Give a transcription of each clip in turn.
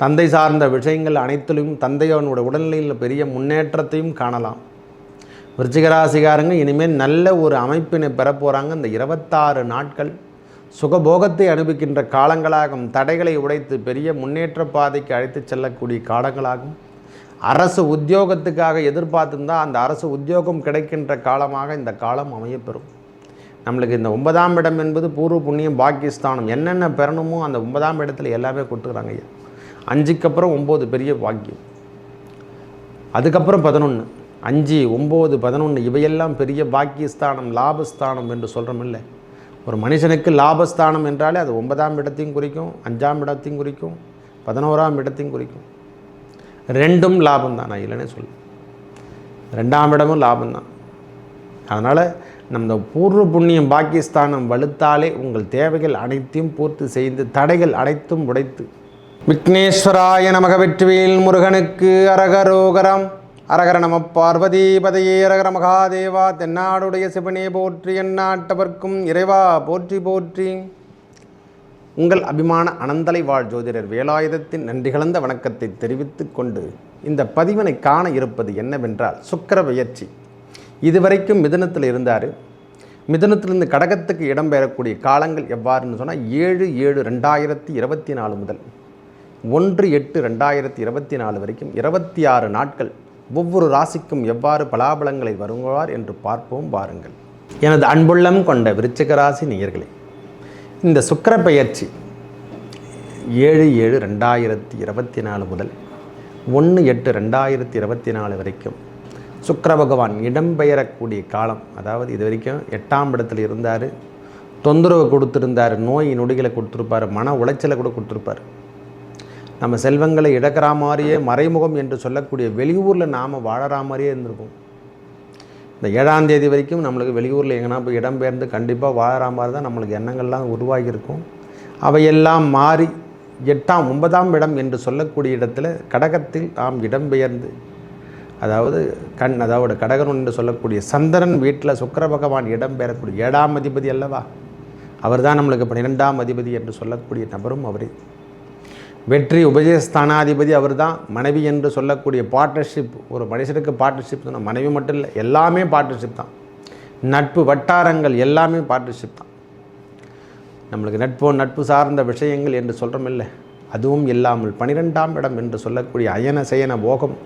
தந்தை சார்ந்த விஷயங்கள் அனைத்திலும் தந்தையவனோட உடல்நிலையில் பெரிய முன்னேற்றத்தையும் காணலாம். விருச்சிகராசிகாரங்க இனிமேல் நல்ல ஒரு அமைப்பினை பெற போகிறாங்க இந்த இருபத்தாறு நாட்கள் சுகபோகத்தை அனுபவிக்கின்ற காலங்களாகும். தடைகளை உடைத்து பெரிய முன்னேற்ற பாதைக்கு அழைத்து செல்லக்கூடிய காலங்களாகும். அரசு உத்தியோகத்துக்காக எதிர்பார்த்துருந்தால் அந்த அரசு உத்தியோகம் கிடைக்கின்ற காலமாக இந்த காலம் அமையப்பெறும். நம்மளுக்கு இந்த ஒன்பதாம் இடம் என்பது பூர்வ புண்ணியம் பாகிஸ்தானம் என்னென்ன பெறணுமோ அந்த ஒன்பதாம் இடத்துல எல்லாமே கொடுத்துக்கிறாங்க ஐயா. அஞ்சுக்கு அப்புறம் ஒம்பது பெரிய பாக்கியம் அதுக்கப்புறம் பதினொன்று அஞ்சு ஒம்பது பதினொன்று இவையெல்லாம் பெரிய பாக்கியஸ்தானம் லாபஸ்தானம் என்று சொல்கிறோமில்ல ஒரு மனுஷனுக்கு லாபஸ்தானம் என்றாலே அது ஒன்பதாம் இடத்தையும் குறிக்கும் அஞ்சாம் இடத்தையும் குறிக்கும் பதினோராம் இடத்தையும் குறிக்கும். ரெண்டும் லாபம் தான் நான் இல்லைனே சொல்லு. ரெண்டாம் இடமும் லாபம்தான். அதனால் நம்ம பூர்வ புண்ணியம் பாக்கியஸ்தானம் வலுத்தாலே உங்கள் தேவைகள் அனைத்தையும் பூர்த்தி செய்து தடைகள் அனைத்தும் உடைத்து விக்னேஸ்வராய நமக வெற்றிவேல் முருகனுக்கு அரகரோகரம். அரகர நம பார்வதீபதையே அரகர மகாதேவா தென்னாடுடைய சிவனே போற்றி எந்நாட்டவர்க்கும் இறைவா போற்றி போற்றி. உங்கள் அபிமான அனந்தலை வாழ் ஜோதிடர் வேலாயுதத்தின் நன்றி கலந்த வணக்கத்தை தெரிவித்து கொண்டு இந்த பதிவினை காண இருப்பது என்னவென்றால் சுக்கர பெயர்ச்சி இதுவரைக்கும் மிதுனத்தில் இருந்தார். மிதுனத்திலிருந்து கடகத்துக்கு இடம்பெறக்கூடிய காலங்கள் எவ்வாறுன்னு சொன்னால் ஏழு ஏழு ரெண்டாயிரத்தி இருபத்தி நாலு முதல். ஒன்று எட்டு ரெண்டாயிரத்தி இருபத்தி நாலு வரைக்கும் இருபத்தி ஆறு நாட்கள் ஒவ்வொரு ராசிக்கும் எவ்வாறு பலாபலங்களை வருவார் என்று பார்ப்போம் பாருங்கள் எனது அன்புள்ளம் கொண்ட விருச்சிக ராசி நேயர்களே இந்த சுக்கிர பெயர்ச்சி ஏழு ஏழு ரெண்டாயிரத்தி இருபத்தி நாலு முதல் ஒன்று எட்டு ரெண்டாயிரத்தி இருபத்தி நாலு வரைக்கும் சுக்கர பகவான் இடம்பெயரக்கூடிய காலம் அதாவது இது வரைக்கும் எட்டாம் இடத்தில் இருந்தார் தொந்தரவு கொடுத்துருந்தார் நோய் நொடிகளை கொடுத்துருப்பார் மன உளைச்சலை கூட கொடுத்துருப்பார். நம்ம செல்வங்களை இழக்கிற மாதிரியே மறைமுகம் என்று சொல்லக்கூடிய வெளியூரில் நாம் வாழற மாதிரியே இருந்திருக்கும். இந்த ஏழாம் தேதி வரைக்கும் நம்மளுக்கு வெளியூரில் எங்கன்னா போய் இடம்பெயர்ந்து கண்டிப்பாக வாழற மாதிரி தான் நம்மளுக்கு எண்ணங்கள்லாம் உருவாகியிருக்கும். அவையெல்லாம் மாறி எட்டாம் ஒன்பதாம் இடம் என்று சொல்லக்கூடிய இடத்துல கடகத்தில் நாம் இடம்பெயர்ந்து அதாவது கண் அதாவது கடகன் என்று சொல்லக்கூடிய சந்திரன் வீட்டில் சுக்கர பகவான் இடம்பெறக்கூடிய ஏழாம் அதிபதி அல்லவா? அவர்தான் நம்மளுக்கு பன்னிரெண்டாம் அதிபதி என்று சொல்லக்கூடிய நபரும் அவரே. வெற்றி உபஜயஸ்தானாதிபதி அவர் தான் மனைவி என்று சொல்லக்கூடிய பார்ட்னர்ஷிப் ஒரு மனுஷனுக்கு பார்ட்னர்ஷிப் தான் மனைவி மட்டும் இல்லை எல்லாமே பார்ட்னர்ஷிப் தான். நட்பு வட்டாரங்கள் எல்லாமே பார்ட்னர்ஷிப் தான். நம்மளுக்கு நட்போ நட்பு சார்ந்த விஷயங்கள் என்று சொல்கிறோம் இல்லை அதுவும் இல்லாமல் பனிரெண்டாம் இடம் என்று சொல்லக்கூடிய அயன சயன போகம்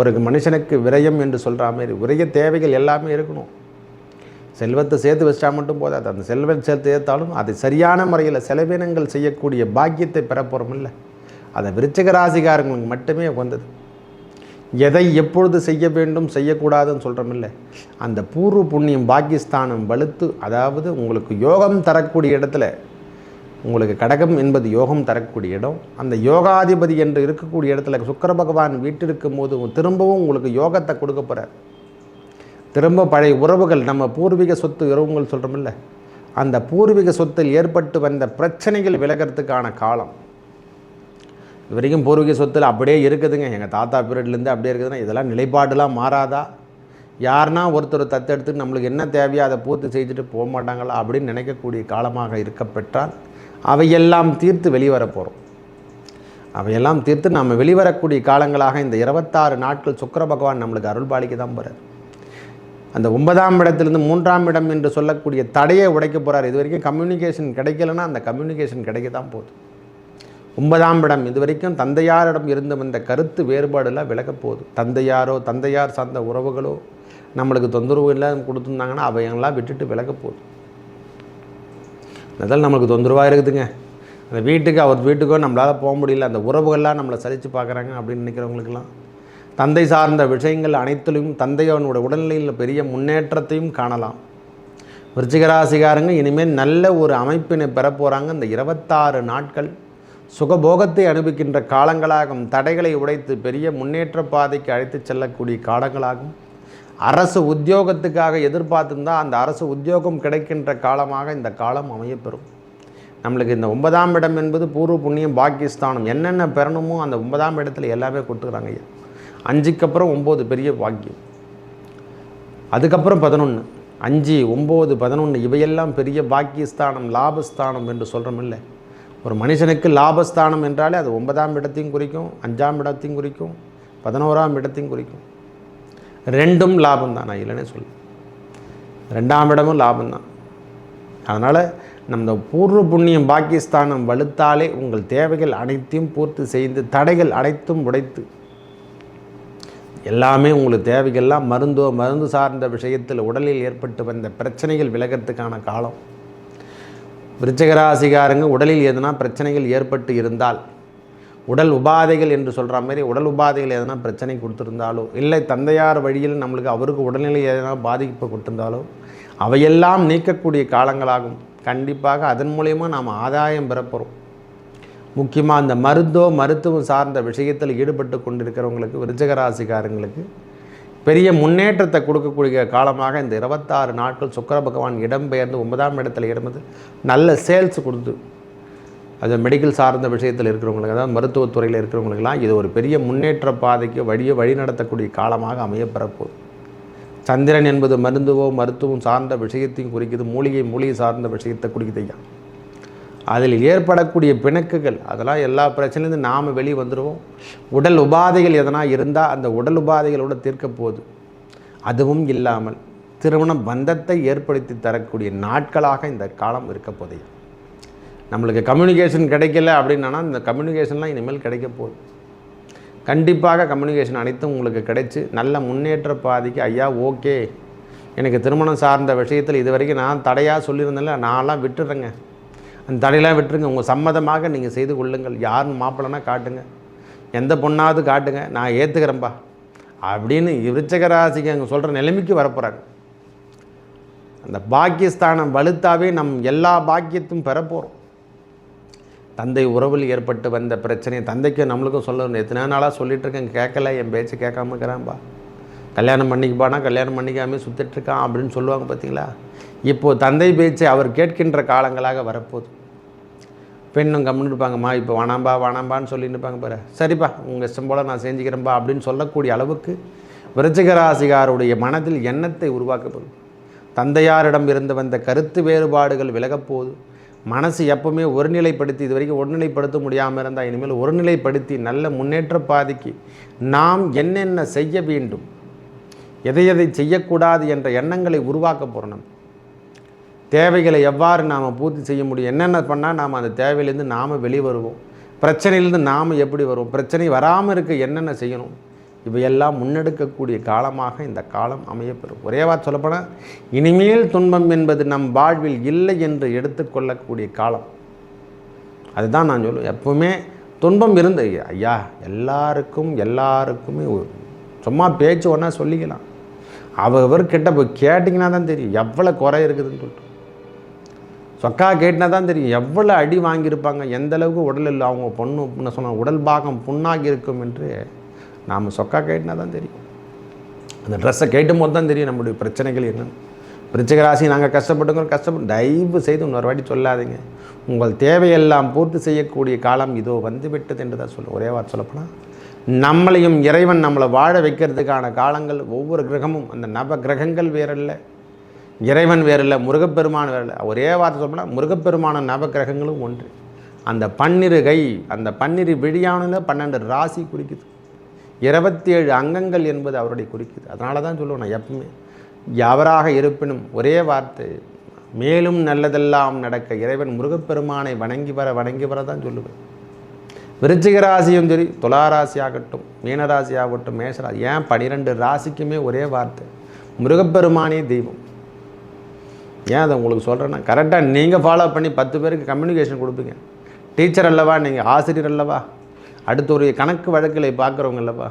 ஒரு மனுஷனுக்கு விரயம் என்று சொல்கிற மாதிரி உரிய தேவைகள் எல்லாமே இருக்கணும். செல்வத்தை சேர்த்து வச்சா மட்டும் போதாது அந்த செல்வம் சேர்த்து சேர்த்தாலும் அதை சரியான முறையில் செலவினங்கள் செய்யக்கூடிய பாக்கியத்தை பெறப்போகிறோம் இல்லை. அதை விருச்சிக ராசிகாரங்களுக்கு மட்டுமே வந்தது எதை எப்பொழுது செய்ய வேண்டும் செய்யக்கூடாதுன்னு சொல்கிறோமில்ல அந்த பூர்வ புண்ணியம் பாகிஸ்தானம் வலுத்து அதாவது உங்களுக்கு யோகம் தரக்கூடிய இடத்துல உங்களுக்கு கடகம் என்பது யோகம் தரக்கூடிய இடம் அந்த யோகாதிபதி என்று இருக்கக்கூடிய இடத்துல சுக்கர பகவான் வீட்டிருக்கும் போது திரும்பவும் உங்களுக்கு யோகத்தை கொடுக்க போகிறார் திரும்ப பழைய உறவுகள் நம்ம பூர்வீக சொத்து உறவுகள் சொல்கிறோமில்ல அந்த பூர்வீக சொத்தில் ஏற்பட்டு வந்த பிரச்சனைகள் விலகிறதுக்கான காலம். இது வரைக்கும் பூர்வீக சொத்தில் அப்படியே இருக்குதுங்க. எங்கள் தாத்தா பீரியட்லேருந்து அப்படியே இருக்குதுன்னா இதெல்லாம் நிலைப்பாடுலாம் மாறாதா? யாருனா ஒருத்தர் தத்தெடுத்து நம்மளுக்கு என்ன தேவையோ அதை பூர்த்தி செய்துட்டு போக மாட்டாங்களா அப்படின்னு நினைக்கக்கூடிய காலமாக இருக்கப்பெற்றால் அவையெல்லாம் தீர்த்து வெளிவர போகிறோம் அவையெல்லாம் தீர்த்து நம்ம வெளிவரக்கூடிய காலங்களாக இந்த இருபத்தாறு நாட்கள் சுக்கிர பகவான் நம்மளுக்கு அருள்பாலிக்க தான் போகிறார் அந்த ஒன்பதாம் இடத்திலிருந்து மூன்றாம் இடம் என்று சொல்லக்கூடிய தடையை உடைக்க போகிறார் இது வரைக்கும் கம்யூனிகேஷன் கிடைக்கலன்னா அந்த கம்யூனிகேஷன் கிடைக்க தான் போகுது. ஒன்பதாம் இடம். இது வரைக்கும் தந்தையாரிடம் இருந்து வந்த கருத்து வேறுபாடெல்லாம் விலகப் போகுது. தந்தையாரோ தந்தையார் சார்ந்த உறவுகளோ நம்மளுக்கு தொந்தரவு எல்லாம் கொடுத்துருந்தாங்கன்னா அவையெல்லாம் விட்டுட்டு விலக போகுது. அதெல்லாம் நம்மளுக்கு தொந்தரவாக இருக்குதுங்க. அந்த வீட்டுக்கு அவர் வீட்டுக்கோ நம்மளால் போக முடியல. அந்த உறவுகள்லாம் நம்மளை சலித்து பார்க்குறாங்க அப்படின்னு நினைக்கிறவங்களுக்கெல்லாம். தந்தை சார்ந்த விஷயங்கள் அனைத்திலும் தந்தையவனோட உடல்நிலையில் பெரிய முன்னேற்றத்தையும் காணலாம். விருச்சிகராசிகாரங்க இனிமேல் நல்ல ஒரு அமைப்பினை பெற போகிறாங்க இந்த இருபத்தாறு நாட்கள் சுகபோகத்தை அனுபவிக்கின்ற காலங்களாகும். தடைகளை உடைத்து பெரிய முன்னேற்ற பாதைக்கு அழைத்து செல்லக்கூடிய காலங்களாகும். அரசு உத்தியோகத்துக்காக எதிர்பார்த்துருந்தால் அந்த அரசு உத்தியோகம் கிடைக்கின்ற காலமாக இந்த காலம் அமையப்பெறும். நம்மளுக்கு இந்த ஒன்பதாம் இடம் என்பது பூர்வ புண்ணியம் பாக்கியஸ்தானம். என்னென்ன பெறணுமோ அந்த ஒன்பதாம் இடத்துல எல்லாமே கொடுத்துக்கிறாங்க ஐயா. அஞ்சுக்கு அப்புறம் ஒம்பது பெரிய பாக்கியம். அதுக்கப்புறம் பதினொன்று அஞ்சு ஒம்பது பதினொன்று இவையெல்லாம் பெரிய பாக்கியஸ்தானம் லாபஸ்தானம் என்று சொல்கிறோம் இல்லை. ஒரு மனுஷனுக்கு லாபஸ்தானம் என்றாலே அது ஒன்பதாம் இடத்தையும் குறிக்கும் அஞ்சாம் இடத்தையும் குறிக்கும் பதினோராம் இடத்தையும் குறிக்கும். ரெண்டும் லாபம் தான் நான் இல்லைன்னு சொல்லு ரெண்டாம் இடமும் லாபம் தான் அதனால் நம்ம பூர்வ புண்ணியம் பாகிஸ்தானம் வலுத்தாலே உங்கள் தேவைகள் அனைத்தையும் பூர்த்தி செய்து தடைகள் அனைத்தும் உடைத்து எல்லாமே உங்களுக்கு தேவைகள்லாம் மருந்தோ மருந்து சார்ந்த விஷயத்தில் உடலில் ஏற்பட்டு வந்த பிரச்சனைகள் விலகிறதுக்கான காலம். விருச்சகராசிகாரங்க உடலில் எதனா பிரச்சனைகள் ஏற்பட்டு இருந்தால் உடல் உபாதைகள் என்று சொல்கிற மாதிரி உடல் உபாதைகள் எதனா பிரச்சனை கொடுத்துருந்தாலோ இல்லை தந்தையார் வழியில் நம்மளுக்கு அவருக்கு உடல்நிலை எதனா பாதிப்பு கொடுத்திருந்தாலோ அவையெல்லாம் நீக்கக்கூடிய காலங்களாகும். கண்டிப்பாக அதன் மூலயமா நாம் ஆதாயம் பெறப்போகிறோம் முக்கியமாக அந்த மருந்தோ மருத்துவம் சார்ந்த விஷயத்தில் ஈடுபட்டு கொண்டிருக்கிறவங்களுக்கு விருச்சகராசிக்காரங்களுக்கு பெரிய முன்னேற்றத்தை கொடுக்கக்கூடிய காலமாக இந்த இருபத்தாறு நாட்கள் சுக்கர பகவான் இடம்பெயர்ந்து ஒன்பதாம் இடத்துல இடம்பெயர்ந்து நல்ல சேல்ஸ் கொடுத்து அது மெடிக்கல் சார்ந்த விஷயத்தில் இருக்கிறவங்களுக்கு அதாவது மருத்துவத்துறையில் இருக்கிறவங்களுக்கெல்லாம் இது ஒரு பெரிய முன்னேற்ற பாதைக்கு வழியை வழி நடத்தக்கூடிய காலமாக அமையப்பெறப்போகுது சந்திரன் என்பது மருந்துவோ மருத்துவம் சார்ந்த விஷயத்தையும் குறிக்குது மூலிகை மூலிகை சார்ந்த விஷயத்தை குறிக்குது ஐயா. அதில் ஏற்படக்கூடிய பிணக்குகள் அதெல்லாம் எல்லா பிரச்சனையிலேருந்து நாம் வெளியே வந்துடுவோம் உடல் உபாதைகள் எதனா இருந்தால் அந்த உடல் உபாதைகளோடு தீர்க்க போகுது அதுவும் இல்லாமல் திருமண பந்தத்தை ஏற்படுத்தி தரக்கூடிய நாட்களாக இந்த காலம் இருக்க போதையும் நம்மளுக்கு கம்யூனிகேஷன் கிடைக்கல அப்படின்னா இந்த கம்யூனிகேஷன்லாம் இனிமேல் கிடைக்க போகுது. கண்டிப்பாக கம்யூனிகேஷன் அனைத்தும் உங்களுக்கு கிடைச்சி நல்ல முன்னேற்ற பாதிக்கு ஐயா ஓகே எனக்கு திருமணம் சார்ந்த விஷயத்தில் இது வரைக்கும் நான் தடையாக சொல்லியிருந்தேன்ல நான்லாம் விட்டுறேங்க. அந்த தடையெல்லாம் விட்டுருங்க. உங்கள் சம்மதமாக நீங்கள் செய்து கொள்ளுங்கள். யாருன்னு மாப்பிள்ளனா காட்டுங்க. எந்த பொண்ணாவது காட்டுங்க. நான் ஏற்றுக்கிறேன்ப்பா அப்படின்னு விருச்சக ராசிக்கு அங்கே சொல்கிற நிலைமைக்கு வரப்போகிறாங்க அந்த பாக்கியஸ்தானம் வலுத்தாவே நம் எல்லா பாக்கியத்தும் பெறப்போகிறோம் தந்தை உறவில் ஏற்பட்டு வந்த பிரச்சனையை தந்தைக்கும் நம்மளுக்கும் சொல்லணும் எத்தனை நாளாக சொல்லிட்டு இருக்கேன். கேட்கல. என் பேச்சு கேட்காம இருக்கிறான்பா. கல்யாணம் பண்ணிக்குப்பானா கல்யாணம் பண்ணிக்காமே சுற்றிட்டுருக்கான் அப்படின்னு சொல்லுவாங்க பார்த்தீங்களா இப்போது தந்தை பேச்சை அவர் கேட்கின்ற காலங்களாக வரப்போகுது. பெண்ணும் கம்முன்னு இருப்பாங்கம்மா இப்போ வானாம்பா வானாம்பான்னு சொல்லிட்டு இருப்பாங்க பாரு. சரிப்பா உங்கள் இஷ்டம் போல் நான் செஞ்சுக்கிறேன்பா அப்படின்னு சொல்லக்கூடிய அளவுக்கு விருச்சிகராசிகாருடைய மனதில் எண்ணத்தை உருவாக்கப்படும். தந்தையாரிடம் இருந்து வந்த கருத்து வேறுபாடுகள் விலகப்போகுது மனசு எப்பவுமே ஒருநிலைப்படுத்தி இது வரைக்கும் ஒருநிலைப்படுத்த முடியாமல் இருந்தால் இனிமேல் ஒருநிலைப்படுத்தி நல்ல முன்னேற்ற பாதைக்கு நாம் என்னென்ன செய்ய வேண்டும் எதை எதை செய்யக்கூடாது என்ற எண்ணங்களை உருவாக்க போகிறோம் நம்ம. தேவைகளை எவ்வாறு நாம் பூர்த்தி செய்ய முடியும்? என்னென்ன பண்ணால் நாம் அந்த தேவையிலேருந்து நாம் வெளிவருவோம் பிரச்சனையிலேருந்து நாம் எப்படி வருவோம்? பிரச்சனை வராமல் இருக்க என்னென்ன செய்யணும்? இவையெல்லாம் முன்னெடுக்கக்கூடிய காலமாக இந்த காலம் அமையப்பெறும். ஒரே வார்த்தை சொல்லப்போனால் இனிமேல் துன்பம் என்பது நம் வாழ்வில் இல்லை என்று எடுத்துக்கொள்ளக்கூடிய காலம். அதுதான் நான் சொல்லுவேன். எப்பவுமே துன்பம் இருந்து ஐயா எல்லாருக்கும் எல்லாருக்குமே ஒரு- சும்மா பேச்சு ஒன்றா சொல்லிக்கலாம். அவர்கிட்ட போய் கேட்டிங்கன்னா தான் தெரியும். எவ்வளோ குறை இருக்குதுன்னு சொல்லிட்டு. சொக்கா கேட்டினா தான் தெரியும். எவ்வளோ அடி வாங்கியிருப்பாங்க எந்த அளவுக்கு உடல் இல்லை அவங்க பொண்ணு சொன்னால் சொன்ன உடல் பாகம் புண்ணாகி இருக்கும் என்று நாம் சொக்கா கேட்டினா தான் தெரியும். அந்த ட்ரெஸ்ஸை கேட்டும் போது தான் தெரியும் நம்முடைய பிரச்சனைகள் என்னென்னு பிரச்சனை ராசி நாங்கள் கஷ்டப்பட்டுங்கிறோம் கஷ்டப்பட்டு தயவு செய்து இன்னொரு வாட்டி சொல்லாதீங்க. உங்கள் தேவையெல்லாம் பூர்த்தி செய்யக்கூடிய காலம் இதோ வந்து விட்டது என்று தான் சொல்ல ஒரே வார்த்தை சொல்லப்போனால் நம்மளையும் இறைவன் நம்மளை வாழ வைக்கிறதுக்கான காலங்கள் ஒவ்வொரு கிரகமும் அந்த நவ கிரகங்கள் வேறல்ல. இறைவன் வேறில்லை முருகப்பெருமான் வேறில்லை ஒரே வார்த்தை சொல்லப்போனால் முருகப்பெருமான நவகிரகங்களும் ஒன்று. அந்த பன்னிரு கை அந்த பன்னிரு விழியானதில் பன்னெண்டு ராசி குறிக்குது. இருபத்தி ஏழு அங்கங்கள் என்பது அவருடைய குறிக்குது. அதனால தான் சொல்லுவேன் நான் எப்பவுமே. எவராக இருப்பினும் ஒரே வார்த்தை மேலும் நல்லதெல்லாம் நடக்க இறைவன் முருகப்பெருமானை வணங்கி வர வணங்கி வர தான் சொல்லுவேன். விருச்சிக ராசியும் சரி துலா ராசி ஆகட்டும் மீனராசி ஆகட்டும் மேஷராசி ஏன் பனிரெண்டு ராசிக்குமே ஒரே வார்த்தை? முருகப்பெருமானே தெய்வம். ஏன் அதை உங்களுக்கு சொல்கிறேன்னா கரெக்டாக நீங்கள் ஃபாலோ பண்ணி பத்து பேருக்கு கம்யூனிகேஷன் கொடுப்பீங்க. டீச்சர் அல்லவா நீங்கள் ஆசிரியர் அல்லவா? அடுத்த ஒரு கணக்கு வழக்கில் பார்க்குறவங்க அல்லவா?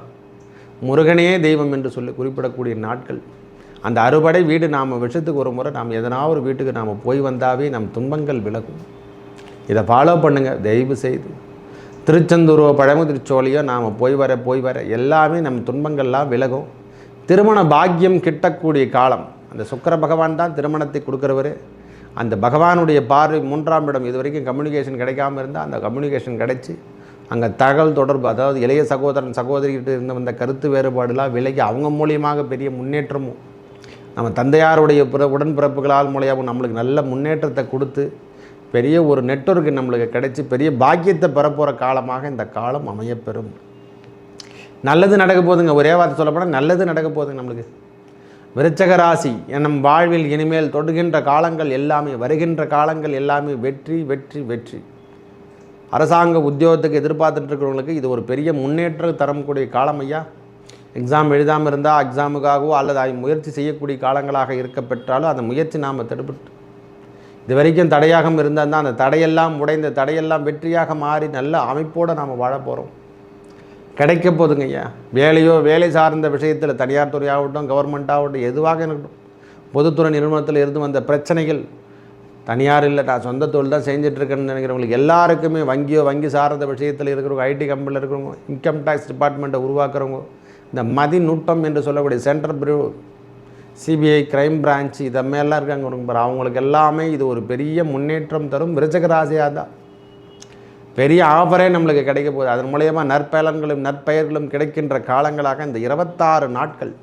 முருகனே தெய்வம் என்று சொல்லி குறிப்பிடக்கூடிய நாட்கள். அந்த அறுபடை வீடு நாம் விஷயத்துக்கு ஒரு முறை நாம் எதனா ஒரு வீட்டுக்கு நாம் போய் வந்தாவே நம் துன்பங்கள் விலகும். இதை ஃபாலோ பண்ணுங்கள் தயவு செய்து. திருச்செந்தூரோ பழமுதிர்ச்சோலையோ நாம் போய் வர போய் வர எல்லாமே நம் துன்பங்கள்லாம் விலகும். திருமண பாக்கியம் கிட்டக்கூடிய காலம். அந்த சுக்கர பகவான் தான் திருமணத்தை கொடுக்குறவர். அந்த பகவானுடைய பார்வை மூன்றாம் இடம் இது வரைக்கும் கம்யூனிகேஷன் கிடைக்காம இருந்தால் அந்த கம்யூனிகேஷன் கிடைச்சி அங்கே தகவல் தொடர்பு அதாவது இளைய சகோதரன் சகோதரிகிட்ட இருந்த வந்த கருத்து வேறுபாடுலாம் விலகி அவங்க மூலியமாக பெரிய முன்னேற்றமும் நம்ம தந்தையாருடைய பிற உடன்பிறப்புகளால் மூலியாகவும் நம்மளுக்கு நல்ல முன்னேற்றத்தை கொடுத்து பெரிய ஒரு நெட்ஒர்க்கு நம்மளுக்கு கிடைச்சி பெரிய பாக்கியத்தை பெறப்போகிற காலமாக இந்த காலம் அமையப்பெறும். நல்லது நடக்க போகுதுங்க ஒரே வார்த்தை சொல்லப்போனால் நல்லது நடக்க போதுங்க நம்மளுக்கு. விருச்சக ராசி நம் வாழ்வில் இனிமேல் தொடுகின்ற காலங்கள் எல்லாமே வருகின்ற காலங்கள் எல்லாமே வெற்றி வெற்றி வெற்றி. அரசாங்க உத்தியோகத்துக்கு எதிர்பார்த்துட்டு இருக்கிறவங்களுக்கு இது ஒரு பெரிய முன்னேற்றம் தரக்கூடிய காலம் ஐயா. எக்ஸாம் எழுதாமல் இருந்தால் எக்ஸாமுக்காகவோ அல்லது அதை முயற்சி செய்யக்கூடிய காலங்களாக இருக்க பெற்றாலும் அந்த முயற்சி நாம் தடுப்பட்டு இது வரைக்கும் தடையாக இருந்தால் தான் அந்த தடையெல்லாம் உடைந்த தடையெல்லாம் வெற்றியாக மாறி நல்ல அமைப்போடு நாம் வாழ போகிறோம் கிடைக்க போதுங்க ஐயா. வேலையோ வேலை சார்ந்த விஷயத்தில் தனியார் துறையாகட்டும் கவர்மெண்ட் ஆகட்டும் எதுவாக இருக்கட்டும். பொதுத்துறை நிறுவனத்தில் இருந்து வந்த பிரச்சனைகள் தனியார் இல்லை நான் சொந்த தொழில் தான் செஞ்சிட்ருக்கேன்னு நினைக்கிறவங்களுக்கு எல்லாருக்குமே வங்கியோ வங்கி சார்ந்த விஷயத்தில் இருக்கிறவங்க ஐடி கம்பெனியில் இருக்கிறவங்க இன்கம் டேக்ஸ் டிபார்ட்மெண்ட்டை உருவாக்குறவங்க இந்த மதிநுட்பம் என்று சொல்லக்கூடிய central bureau CBI crime branch இதெல்லாம் இருக்காங்க அவங்களுக்கு எல்லாமே இது ஒரு பெரிய முன்னேற்றம் தரும். விருச்சக ராசியாக தான் பெரிய ஆஃபரே நம்மளுக்கு கிடைக்க போகுது. அதன் மூலயமா நற்பலன்களும் நற்பெயர்களும் கிடைக்கின்ற காலங்களாக இந்த இருபத்தாறு நாட்கள்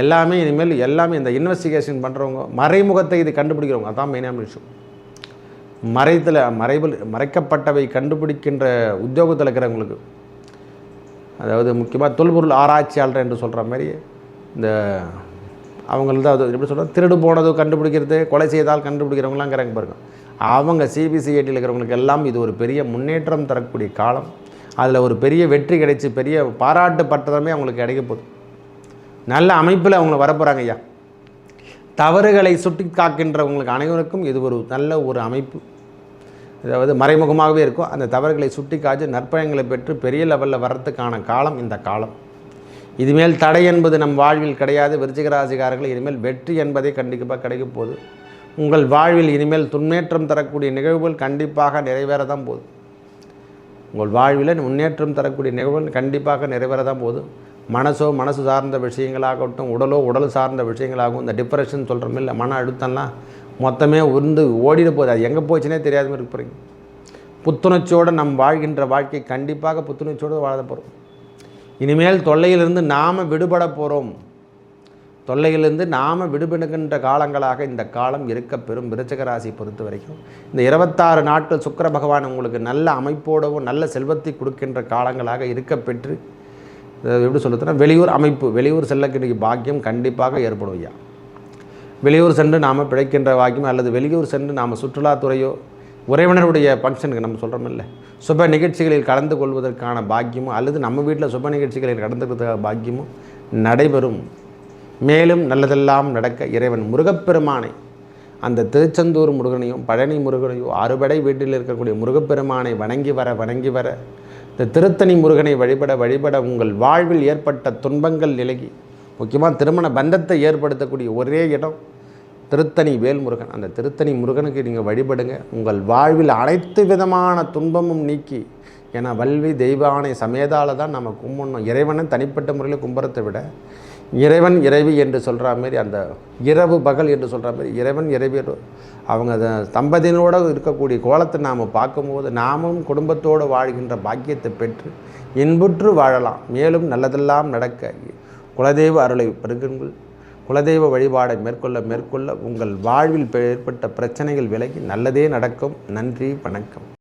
எல்லாமே இனிமேல் எல்லாமே இந்த இன்வெஸ்டிகேஷன் பண்ணுறவங்க மறைமுகத்தை இது கண்டுபிடிக்கிறவங்க. அதான் மெயினான விஷயம். மறைத்தில் மறைவில் மறைக்கப்பட்டவை கண்டுபிடிக்கின்ற உத்தியோகத்தில் இருக்கிறவங்களுக்கு அதாவது முக்கியமாக தொல்பொருள் ஆராய்ச்சியாளர் என்று சொல்கிற மாதிரி இந்த அவங்கள அது எப்படி சொல்கிறோம் திருடு போனது கண்டுபிடிக்கிறது கொலை செய்தால் கண்டுபிடிக்கிறவங்களாம் இருக்கிறாங்க பாருங்கள் அவங்க சிபிசிஐடியில் இருக்கிறவங்களுக்கு எல்லாம் இது ஒரு பெரிய முன்னேற்றம் தரக்கூடிய காலம். அதில் ஒரு பெரிய வெற்றி கிடைச்சி பெரிய பாராட்டு பட்டதமே அவங்களுக்கு கிடைக்க போகுது. நல்ல அமைப்பில் அவங்க வரப்போகிறாங்க ஐயா. தவறுகளை சுட்டி காக்கின்றவங்களுக்கு அனைவருக்கும் இது ஒரு நல்ல ஒரு அமைப்பு. அதாவது மறைமுகமாகவே இருக்கும். அந்த தவறுகளை சுட்டி காய்ச்சி நற்பயங்களை பெற்று பெரிய லெவலில் வர்றதுக்கான காலம் இந்த காலம். இதுமேல் தடை என்பது நம் வாழ்வில் கிடையாது. விருச்சிகராசிகாரர்கள் இனிமேல் வெற்றி என்பதே கண்டிப்பாக கிடைக்க போகுது. உங்கள் வாழ்வில் இனிமேல் துன்னேற்றம் தரக்கூடிய நிகழ்வுகள் கண்டிப்பாக நிறைவேற தான் போகுது உங்கள் வாழ்வில் முன்னேற்றம் தரக்கூடிய நிகழ்வுகள் கண்டிப்பாக நிறைவேற தான் போகுது மனசோ மனசு சார்ந்த விஷயங்களாகட்டும் உடலோ உடல் சார்ந்த விஷயங்களாகவும் இந்த டிப்ரெஷன் சொல்கிறோம் இல்லை மன அழுத்தம்லாம் மொத்தமே உருந்து ஓடிட போகுது. அது எங்கே போச்சுனே தெரியாத மாதிரி போகிறீங்க புத்துணர்ச்சியோடு நம் வாழ்கின்ற வாழ்க்கை கண்டிப்பாக புத்துணர்ச்சியோடு வாழ போகிறோம் இனிமேல் தொல்லையிலிருந்து நாம் விடுபட போகிறோம் தொல்லையிலிருந்து நாம் விடுபடுகின்ற காலங்களாக இந்த காலம் இருக்க பெறும் விருச்சகராசி பொறுத்த வரைக்கும் இந்த இருபத்தாறு நாட்கள் சுக்கர பகவான் உங்களுக்கு நல்ல அமைப்போடவும் நல்ல செல்வத்தை கொடுக்கின்ற காலங்களாக இருக்க பெற்று எப்படி சொல்லுதுன்னா வெளியூர் அமைப்பு வெளியூர் செல்லக்கூடிய பாக்கியம் கண்டிப்பாக ஏற்படும் ஐயா. வெளியூர் சென்று நாம் பிழைக்கின்ற வாக்கியம் அல்லது வெளியூர் சென்று நாம் சுற்றுலாத்துறையோ உறவினருடைய ஃபங்க்ஷனுக்கு நம்ம சொல்கிறோம் இல்லை. சுப நிகழ்ச்சிகளில் கலந்து கொள்வதற்கான பாக்கியமும் அல்லது நம்ம வீட்டில் சுப நிகழ்ச்சிகளில் கலந்துக்கிறதுக்கான பாக்கியமும் நடைபெறும். மேலும் நல்லதெல்லாம் நடக்க இறைவன் முருகப்பெருமானை அந்த திருச்செந்தூர் முருகனையும் பழனி முருகனையும் அறுபடை வீட்டில் இருக்கக்கூடிய முருகப்பெருமானை வணங்கி வர வணங்கி வர இந்த திருத்தணி முருகனை வழிபட வழிபட உங்கள் வாழ்வில் ஏற்பட்ட துன்பங்கள் நிலகி முக்கியமாக திருமண பந்தத்தை ஏற்படுத்தக்கூடிய ஒரே இடம் திருத்தணி வேல்முருகன். அந்த திருத்தணி முருகனுக்கு நீங்கள் வழிபடுங்க. உங்கள் வாழ்வில் அனைத்து விதமான துன்பமும் நீக்கி ஏன்னா வல்வி தெய்வானை சமேதால தான் நம்ம கும்பிடணும். இறைவனை தனிப்பட்ட முறையில் கும்புறத்தை விட இறைவன் இறைவி என்று சொல்கிற மாதிரி அந்த இரவு பகல் என்று சொல்கிற மாதிரி இறைவன் இறைவி. அவங்க தம்பதியினோடு இருக்கக்கூடிய கோலத்தை நாம் பார்க்கும்போது நாமும் குடும்பத்தோடு வாழ்கின்ற பாக்கியத்தை பெற்று இன்புற்று வாழலாம். மேலும் நல்லதெல்லாம் நடக்க குலதெய்வ அருளை பெருகுங்கள் குலதெய்வ வழிபாடை மேற்கொள்ள மேற்கொள்ள உங்கள் வாழ்வில் ஏற்பட்ட பிரச்சனைகள் விலகி நல்லதே நடக்கும். நன்றி வணக்கம்.